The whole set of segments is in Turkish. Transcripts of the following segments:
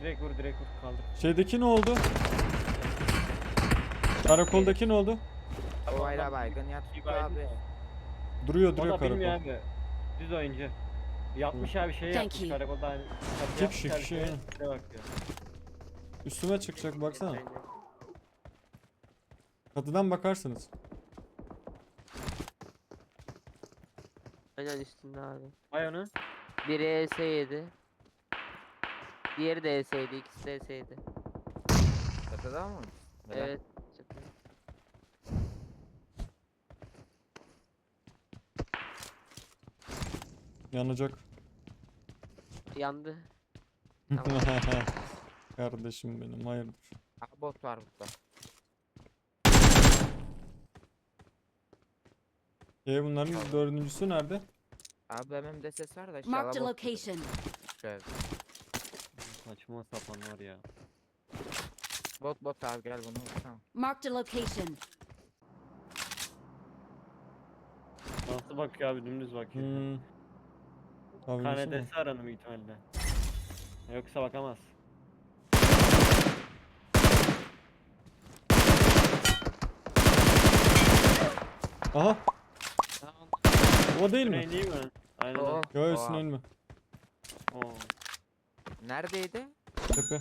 Direkt vur direkt vur kaldır. Şeydeki ne oldu? Karakoldaki ne oldu? O ayrı baygın yat İyi Utku baygın. abi. Duruyor O duruyor da bilmiyor karakol. abi. Düz oyuncu. Yapmış abi şey Thank yapmış you. karakolda hani. Kişi, kişi, şey. aynen. Bakıyor. Üstüme çıkacak baksana. Çatıdan bakarsınız. Aynen üstünde abi. Ay onu. Biri ES yedi. Diğeri de ES yedi. İkisi de ES yedi. Çatıda mı? Helal. Evet. Yanacak. Yandı. Kardeşim benim hayırdır. Abi bot var burada. E bunların Tamam. dördüncüsü nerede? Abi benim de ses var da Marked inşallah a bot. location. Şöyle. Saçma sapan var ya. Bot bot abi gel bunu vursana. Marked a location. Nasıl bakıyor abi dümdüz bakıyor. Hmm. Abi KND'si aranı büyük ihtimalle. Yoksa bakamaz. Aha o değil mi? Güney değil mi? Aynen. Oo. Göğsüne Oha. inme. Oo. Neredeydi? Tepe.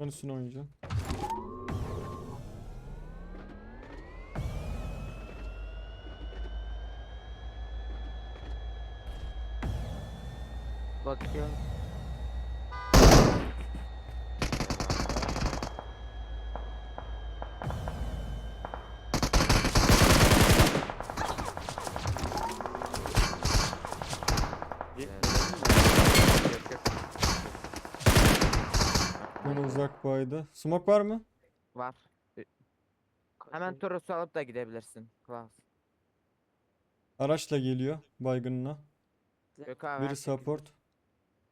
Ben üstüne oynayacağım. Bakıyor. Ye- Yok yok. Ben uzak baydı. Smoke var mı? Var. Hemen Toros'u alıp da gidebilirsin. Klaus. Araçla geliyor baygınına. Abi. Biri support.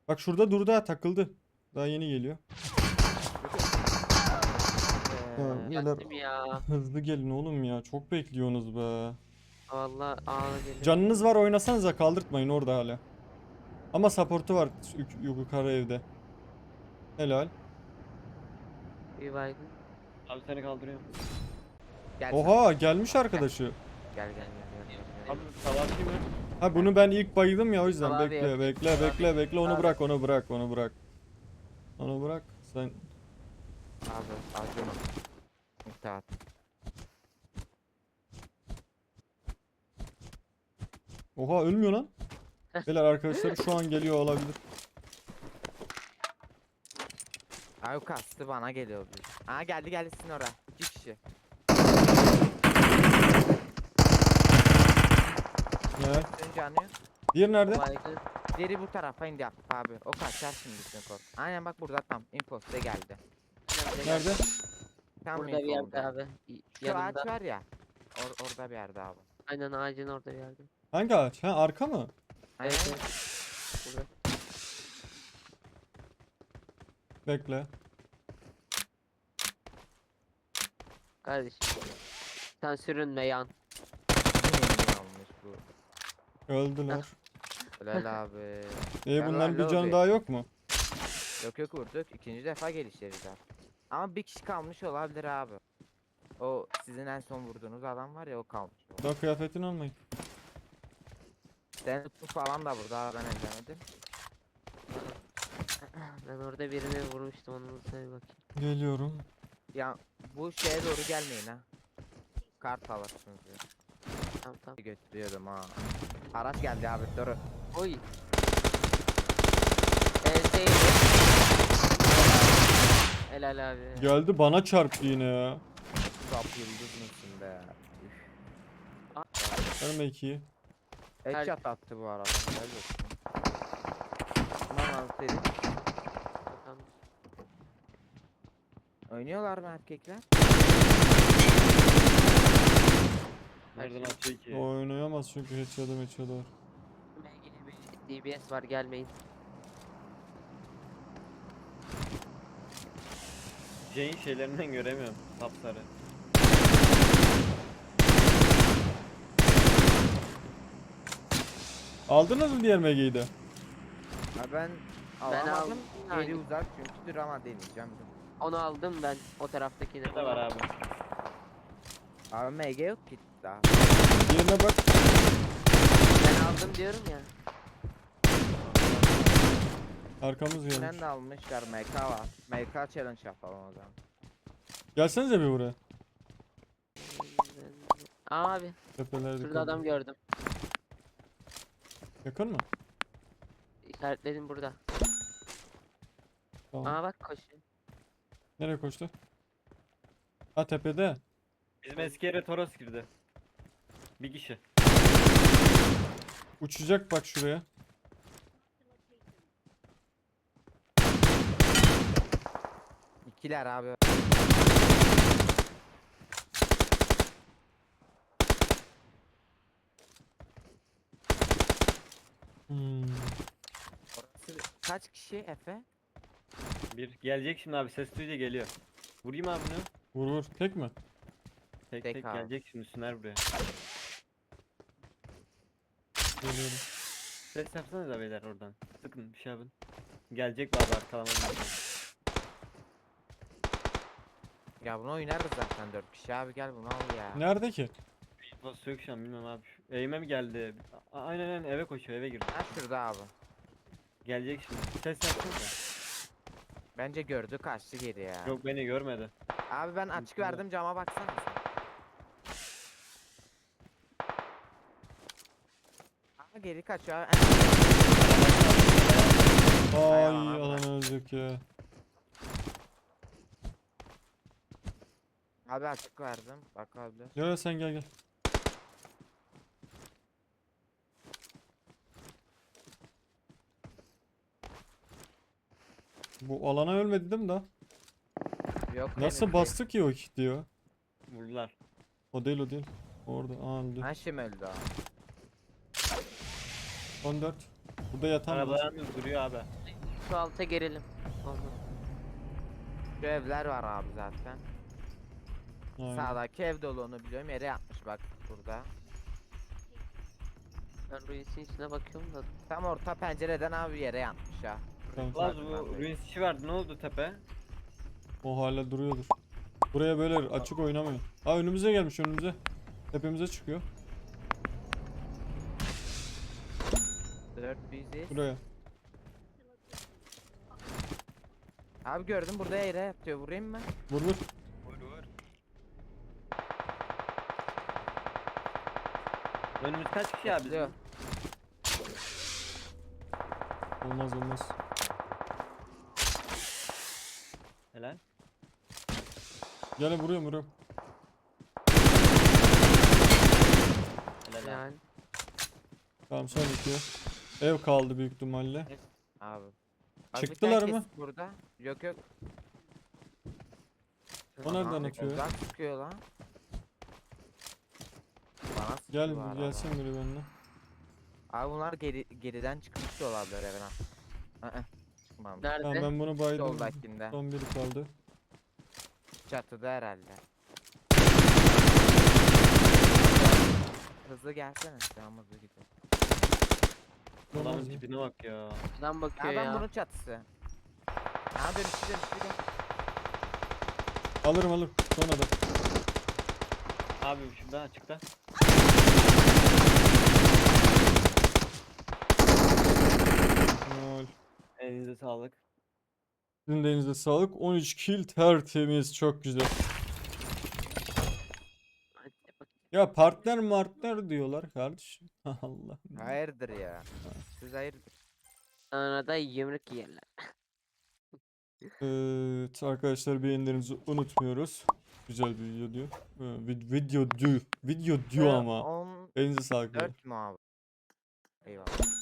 Bak şurada durdu ha takıldı. Daha yeni geliyor. Ee, Ha, ya. Hızlı gelin oğlum ya. Çok bekliyorsunuz be. Vallahi ağla geliyor. Canınız var oynasanıza kaldırtmayın orada hala. Ama supportu var yuk- yukarı evde. Helal. Bir baygın. Abi seni kaldırıyorum. gel sen. Oha gelmiş arkadaşı. Gel gel gel. gel, gel. Abi savaşçı mı? Ha bunu ben ilk bayıldım ya o yüzden Abi bekle bekle Abi- bekle bekle onu Abi. bırak onu bırak onu bırak. Onu bırak sen Abi acıma. İtaat. Oha ölmüyor lan. Beyler arkadaşlar şu an geliyor olabilir. Abi kastı bana geliyor. bir. Aa geldi geldi sizin oraya. İki kişi. Senin canı yok. Diğer nerede? Diğeri bu tarafa indi abi. O kaçar şimdi info. Aynen bak burada tam info size geldi. Nerede? Tam Burada bir yerde info'da. abi. y- Şu Yanında. ağaç var ya. Or orada bir yerde abi. Aynen ağacın orada bir yerde. Hangi ağaç? Ha arka mı? Aynen. Evet, evet. Burada. Bekle. Kardeşim. Sen sürünme yan. Yeni almış bu. Öldüler. Helal abi. E Gel bunların bir can lobi. daha yok mu? Yok yok vurduk. İkinci defa gelişleri abi. Ama bir kişi kalmış olabilir abi. O sizin en son vurduğunuz adam var ya o kalmış. Daha kıyafetini almayın. Tutun falan da burada ben ellemedim. Ben orada birini vurmuştum onu da söyle bakayım. Geliyorum. Ya bu şeye doğru gelmeyin ha. Kart alırsınız diyor. Tamam tamam. Götürüyordum ha. Araç geldi abi doğru. Oy. Enseydi. Helal abi. Geldi bana çarptı yine ya. Top yıldız mısın be? Verme ikiyi. Headshot attı bu arada. Helal olsun. Tamam abi seri. Tamam. Oynuyorlar mı erkekler? Nereden atıyor ki? Oynayamaz çünkü headshot'ı var. ilgili bir DBS var gelmeyin. Jane şeylerinden göremiyorum. Sapsarı. Aldınız mı diğer MG'yi de? Ha ben Ben alamadım. aldım. Geri uzak çünkü dur ama deneyeceğim. Onu aldım ben o taraftakini. Ne var abi? Abi MG yok ki daha. Diğerine bak. Ben aldım diyorum ya. Arkamız gelmiş. de almışlar MK var. MK challenge yapalım o zaman. Gelsenize bir buraya. Abi Tepelerde. şurada kaldı. adam gördüm. Yakın mı? İşaretledim burada. Tamam. Aa bak koşuyor. Nereye koştu? Ha tepede. Bizim eski yere Toros girdi. Bir kişi. Uçacak bak şuraya. İkiler abi. Hmm. Orası kaç kişi Efe? Bir gelecek şimdi abi ses duyunca geliyor. Vurayım abi bunu. Vur vur. Tek mi? Tek Tek tek, abi. gelecek şimdi Süner buraya. Geliyorum. Ses yapsanıza beyler oradan. Sıkın bir şey yapın. Gelecek abi arkalamadan. Ya bunu oynarız zaten 4 kişi abi gel bunu al ya. Nerede ki? Nasıl yok şu an bilmem abi. Eğime mi geldi? A- aynen aynen eve koşuyor eve girdi. Ha şurada abi. Gelecek şimdi. Ses yapsanıza. Bence gördü kaçtı geri ya. Yok beni görmedi. Abi ben açık verdim cama baksana sen. Aa geri kaçıyor. abi. Ay aman abi. alan ölecek ya. Abi açık verdim. Bak abi. Ya sen gel gel. Bu alana ölmedi değil mi da? Yok Nasıl henüz bastı ki o kit diyor. Vurdular. O değil o değil. Orada aa öldü. değil. Ha şimdi öldü o. 14. Burada yatan var. duruyor abi. Şu alta girelim. Oldu. Şu evler var abi zaten. Aynen. Sağdaki ev dolu onu biliyorum. Yere yatmış bak burada. Ben Ruins'in içine bakıyorum da. Tam orta pencereden abi yere yatmış ya. Tamam. Laz bu ruins işi vardı ne oldu tepe? O hala duruyordur. Buraya böyle açık oynamayın. Aa önümüze gelmiş önümüze. Tepemize çıkıyor. 4 biziz. Buraya. Abi gördüm burada yere yatıyor. Vurayım mı? Vur vur. Önümüz kaç kişi abi? Bekliyor. Olmaz olmaz. Helal. Gel vuruyorum vuruyorum. Helal abi. Yani. Tamam son iki. Ev kaldı büyük ihtimalle. Abi. Bir Çıktılar tane mı? kesin Burada. Yok yok. O nereden atıyor? Uzak çıkıyor lan. Bana sıkıyor Gel bu arada. gelsin biri benimle. Abi bunlar geri, geriden çıkmış da olabilir evine. Aa, çıkmamış. Nerede? Tamam ben bunu baydım. Soldakinde. Son biri kaldı. Çatıda herhalde. Hızlı gelsene sen hızlı gidiyor. Adamın tipine bak ya. Adam bakıyor Ya ben bunun çatısı. Ha dönüştü dönüştü gel. Alırım alırım. Sonra da. Abi şurada açıkta. Helal. Elinize sağlık. Sizin de elinize sağlık. 13 kill tertemiz. Çok güzel. Ya partner martner diyorlar kardeşim. Allah. Hayırdır ya. Siz hayırdır. Sonra da yumruk yerler. Evet arkadaşlar beğenilerinizi unutmuyoruz. Güzel bir video diyor. Ee, vid- video diyor. Video diyor Ee, ama. Elinize sağlık. Dört mü abi? Eyvallah.